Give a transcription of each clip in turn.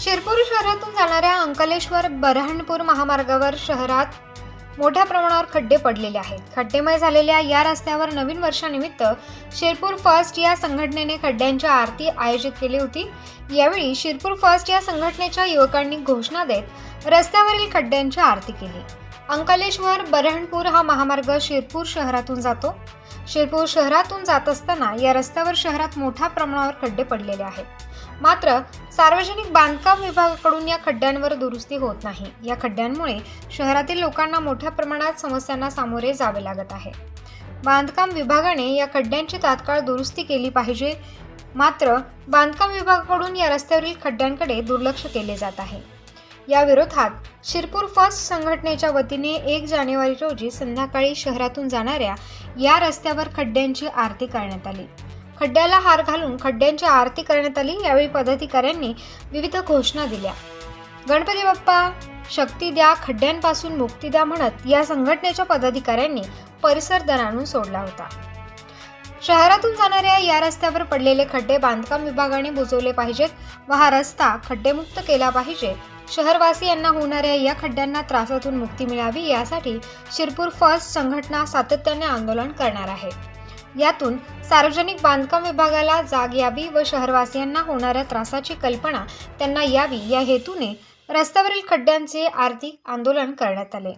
शिरपूर शहरातून जाणाऱ्या अंकलेश्वर बऱ्हाणपूर महामार्गावर शहरात मोठ्या प्रमाणावर खड्डे पडलेले आहेत. खड्डेमय झालेल्या या रस्त्यावर नवीन वर्षानिमित्त शिरपूर फर्स्ट या संघटनेने खड्ड्यांची आरती आयोजित केली होती. यावेळी शिरपूर फर्स्ट या संघटनेच्या युवकांनी घोषणा देत रस्त्यावरील खड्ड्यांची आरती केली. अंकलेश्वर बऱ्हाणपूर हा महामार्ग शिरपूर शहरातून जातो. शिरपूर शहरातून जात असताना या रस्त्यावर शहरात मोठ्या प्रमाणावर खड्डे पडलेले आहेत. मात्र सार्वजनिक बांधकाम विभागाकडून या खड्ड्यांवर दुरुस्ती होत नाही. या खड्ड्यांमुळे शहरातील लोकांना मोठ्या प्रमाणात समस्यांना सामोरे जावे लागत आहे. बांधकाम विभागाने या खड्ड्यांची तात्काळ दुरुस्ती केली पाहिजे. मात्र बांधकाम विभागाकडून या रस्त्यावरील खड्ड्यांकडे दुर्लक्ष केले जात आहे. या विरोधात शिरपूर फर्स्ट संघटनेच्या वतीने एक जानेवारी रोजी संध्याकाळी शहरातून जाणाऱ्या या रस्त्यावर खड्ड्यांची आरती करण्यात आली. खड्ड्याला हार घालून खड्ड्यांची आरती करण्यात आली यावेळी पदाधिकाऱ्यांनी विविध घोषणा दिल्या. गणपती बाप्पा शक्ती द्या खड्ड्यांपासून मुक्ती द्या म्हणत या संघटनेच्या पदाधिकाऱ्यांनी परिसर दणाणून सोडला होता. शहरातून जाणाऱ्या या रस्त्यावर पडलेले खड्डे बांधकाम विभागाने बुजवले पाहिजेत व हा रस्ता खड्डेमुक्त केला पाहिजे शहरवासियांना होणाऱ्या या खड्ड्यांना त्रासातून मुक्ती मिळावी यासाठी शिरपूर फर्स्ट संघटना सातत्याने आंदोलन करणार आहे. यातून सार्वजनिक बांधकाम विभागाला जाग यावी व शहरवासियांना होणाऱ्या त्रासाची कल्पना त्यांना यावी या हेतूने रस्त्यावरील खड्ड्यांचे आर्थिक आंदोलन करण्यात आले.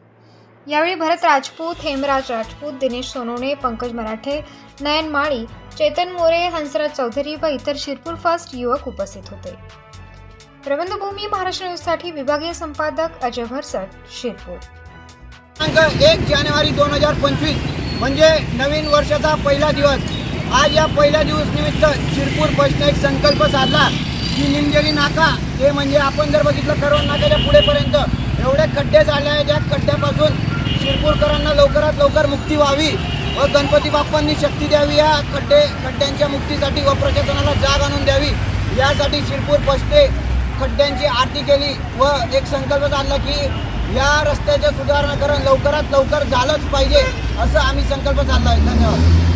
यावेळी भरत राजपूत हेमराज राजपूत दिनेश सोनवणे पंकज मराठे नयन माळी चेतन मोरे हंसराज चौधरी व इतर शिरपूर फास्ट युवक उपस्थित होते. प्रबंधभूमी महाराष्ट्र न्यूजसाठी विभागीय संपादक अजय भरसट शिरपूर. दिनांक एक जानेवारी दोन हजार पंचवीस म्हणजे नवीन वर्षाचा पहिला दिवस. आज या पहिल्या दिवस निमित्त शिरपूर बसने एक संकल्प साधला. की निमजेली नाका हे म्हणजे आपण जर बघितलं करोड नाक्याच्या पुढेपर्यंत एवढे खड्डे झाले आहेत या खड्ड्यापासून शिरपूरकरांना लवकरात लवकर मुक्ती व्हावी व गणपती बाप्पांनी शक्ती द्यावी या खड्डे खड्ड्यांच्या मुक्तीसाठी व प्रशासनाला जाग आणून द्यावी यासाठी शिरपूर बसने खड्ड्यांची आरती केली व एक संकल्प चालला की या रस्त्याचे सुधारणा करून लवकरात लवकर झालंच पाहिजे असं आम्ही संकल्प चालला आहे. धन्यवाद.